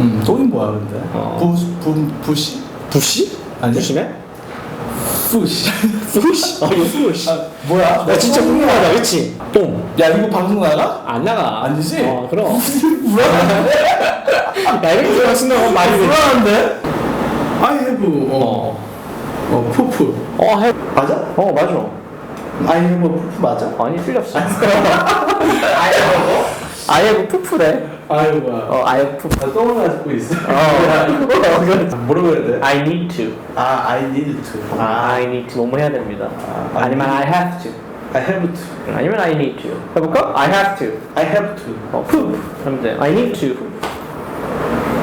음, 똥이 뭐야 근데? 어. 부, 부, 부시? 부시? 아니. 부시네? 부시. 부시? 어 이거 부시. 아, 뭐야? 나 진짜 궁금하다, 그치? 똥. 야 이거 방송 나가? 안 나가. 아니지? 어, 그럼. 불안한데? 야, 이렇게 많이 돼. 불안한데? I have 어, 어. 어 푸푸 어, 해. 맞아? 어, 맞아. I have 푸푸 맞아? 아니, 틀렸어. I have 아예 푸푸래. 아유 뭐야 어, 푸푸. 나 똥을 가지고 있어 어, 뭐라고 해야 돼? I need to. 아 I need to 아, I need to. 뭐뭐 해야 됩니다. 아, 아니면 I have to. I have to 아니면 I need to. 해볼까? I have to. I have to 어, poop. 하면 돼. I need to.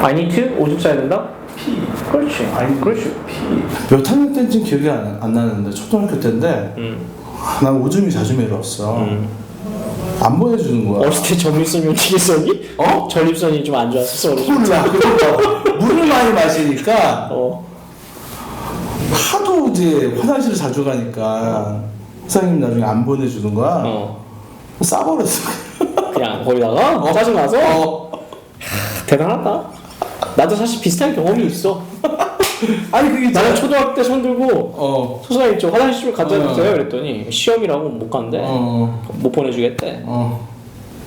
I need to? 오줌 싸야 된다? P 그렇지. 아니 그렇지. P 몇 학년 때인지 기억이 안, 안 나는데 초등학교 때인데 음. 아, 난 오줌이 자주 매려웠어 안 보내주는 거야 어렸을 때 전립선이 어떻게 썼니? 어? 전립선이 좀 안. 어렸을 때. 몰라 그거 물을 많이 마시니까 어. 하도 이제 화장실을 자주 가니까 사장님 나중에 안 보내주는 거야 어. 싸버렸어 그냥 거기다가 어. 짜증나서 어. 대단하다. 나도 사실 비슷한 경험이 있어. 아니 그게 나는 저- 초등학교 때 손 들고 어. 소사님 저 화장실 좀 갖다 어. 주세요 그랬더니 시험이라고 못 간대. 어. 못 보내주겠대. 어.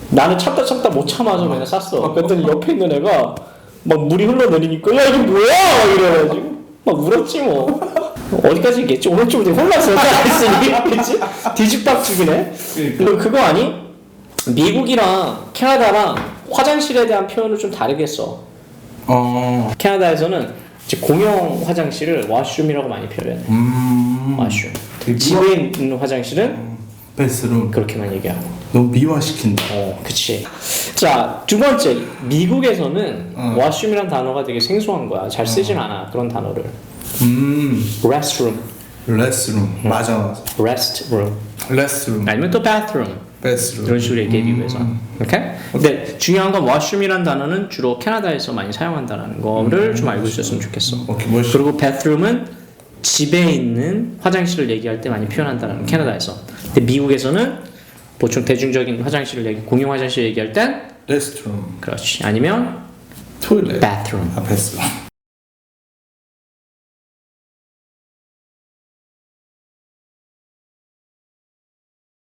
나는 참다 참다 못 참아서 그냥 쌌어. 그랬더니 옆에 있는 애가 막 물이 흘러내리니까 야 이게 뭐야 막 이래가지고 막 울었지 뭐. 어디까지 있겠지? 오늘쯤 되게 혼났어. 했으니 그치? 뒤집박죽이네. 그러니까. 너 그거 아니? 미국이랑 캐나다랑 화장실에 대한 표현을 좀 다르게 써. 어. 캐나다에서는 공용 화장실을 와슈이라고 많이 표현해. 음. 와슈. 되게 집에 있는 화장실은 베스룸 그렇게만 얘기하고. 너무 미화시킨다. 어, 그치. 자, 두 번째. 미국에서는 어. 와슈이란 단어가 되게 생소한 거야. 잘 쓰진 않아. 그런 단어를. 음. restroom, 레스룸 맞아 맞아. 레스룸 아니면 또 bathroom. 베스룸 이런 식으로 얘기하기 위해서. 오케이? 근데 중요한 건 washroom이란 단어는 주로 캐나다에서 많이 사용한다는 거를 좀 알고 있었으면 좋겠어. 오케이 뭐 그리고 bathroom은 집에 있는 화장실을 얘기할 때 많이 표현한다는 캐나다에서. 근데 미국에서는 보통 대중적인 화장실을 얘기, 공용 화장실 얘기할 땐 레스트룸 그렇지. 아니면 토일렛 bathroom. 아 베스룸